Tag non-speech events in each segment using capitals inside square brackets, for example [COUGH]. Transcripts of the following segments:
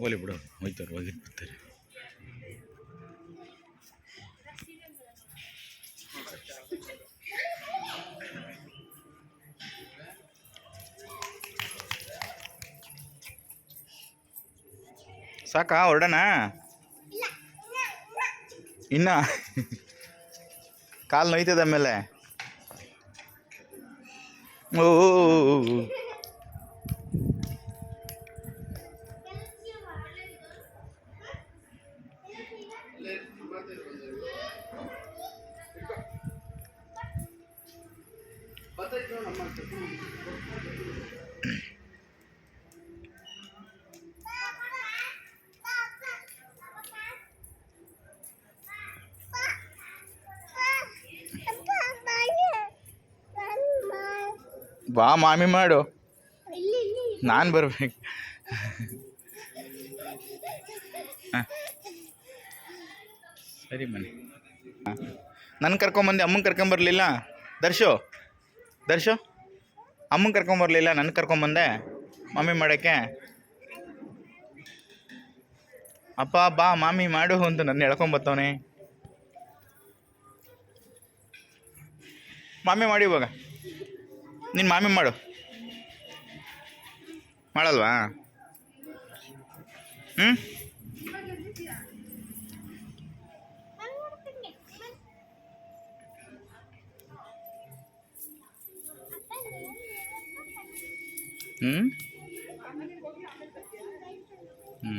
ಹೋಲಿ ಬಿಡು ಹೋಯ್ತಾರೆ ಹೋಗಿದ್ದು ಬರ್ತಾರೆ. ಸಾಕಾ ಹೊರಡೋಣ ಇನ್ನ? ಕಾಲು ನೋಯ್ತದ ಆಮೇಲೆ. ಓ. ಬಾ ಮಾಮಿ ಮಾಡು. ನಾನು ಬರ್ಬೇಕು. ಹ. ಸರಿ ಬನ್ನಿ. ನನ್ನ ಕರ್ಕೊಂಬಂದೆ ಅಮ್ಮನ ಕರ್ಕೊಂಬರ್ಲಿಲ್ಲ ದರ್ಶು ದರ್ಶು, ಅಮ್ಮನ ಕರ್ಕೊಂಬರ್ಲಿಲ್ಲ ನನ್ನ ಕರ್ಕೊಂಬಂದೆ ಮಮ್ಮಿ ಮಾಡೋಕ್ಕೆ. ಅಪ್ಪ, ಬಾ, ಮಾಮಿ ಮಾಡು ಅಂತ ನನ್ನ ಹೇಳ್ಕೊಂಬತ್ತವನೇ ಮಾಮಿ ಮಾಡಿ ಇವಾಗ. ನೀನು ಮಾಮಿ ಮಾಡು. ಮಾಡಲ್ವಾ? ಹ್ಞೂ ಹ್ಞೂ ಹ್ಞೂ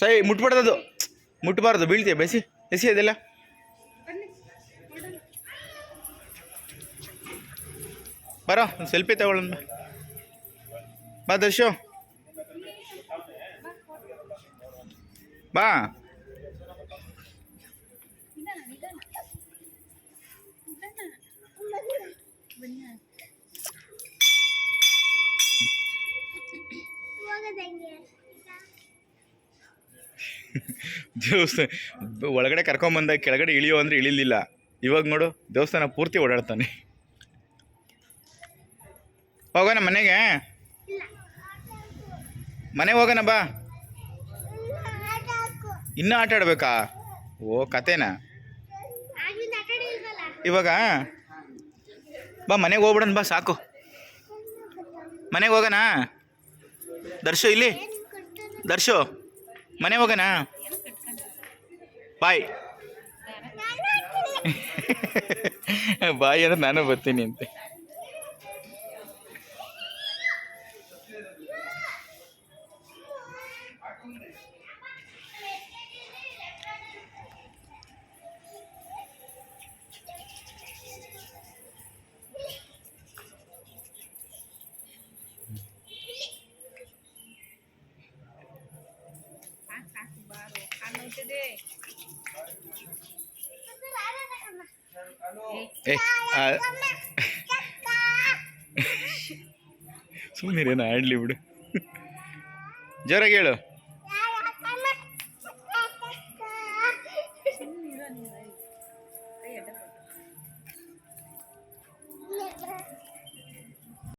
ಸರಿ ಮುಟ್ಬಾರ್ದು ಮುಟ್ಬಾರ್ದು ಬೀಳ್ತೀಯ ಬೆಸಿ ಎಸಿ ಅದೆಲ್ಲ. ಬರೋ ಸೆಲ್ಫಿ ತಗೊಳ್ಳೋಣ. ಬಾ ದರ್ಶು. ಬಾ. ದೇವಸ್ಥಾನ, ಒಳಗಡೆ ಕರ್ಕೊಂಬಂದಾಗ ಕೆಳಗಡೆ ಇಳಿಯೋ ಅಂದರೆ ಇಳಿಲಿಲ್ಲ. ಇವಾಗ ನೋಡು, ದೇವಸ್ಥಾನ ಪೂರ್ತಿ ಓಡಾಡ್ತಾನೆ. ಹೋಗೋಣ ಮನೆಗೆ? ಮನೆಗೆ ಹೋಗೋಣ ಬಾ. ಇನ್ನೂ ಆಟ ಆಡ್ಬೇಕಾ? ಓ ಕತೆನಾ? ಇವಾಗ? ಬಾ ಮನೆಗೆ ಹೋಗ್ಬಿಡೋಣ ಬಾ ಸಾಕು. ಮನೆಗೆ ಹೋಗೋಣ? ದರ್ಶು ಇಲ್ಲಿ. ದರ್ಶು ಮನೆಗೆ ಹೋಗೋಣ? ಬಾಯ್. [LAUGHS] ಬಾಯ್ ಅಂದ್ರೆ ನಾನು ಬರ್ತೀನಿ ಅಂತೆ. [LAUGHS] ಸುಮ್ಮನೆ ಆಡ್ಲಿ ಬಿಡು. ಜೋರಾಗಿ ಹೇಳು.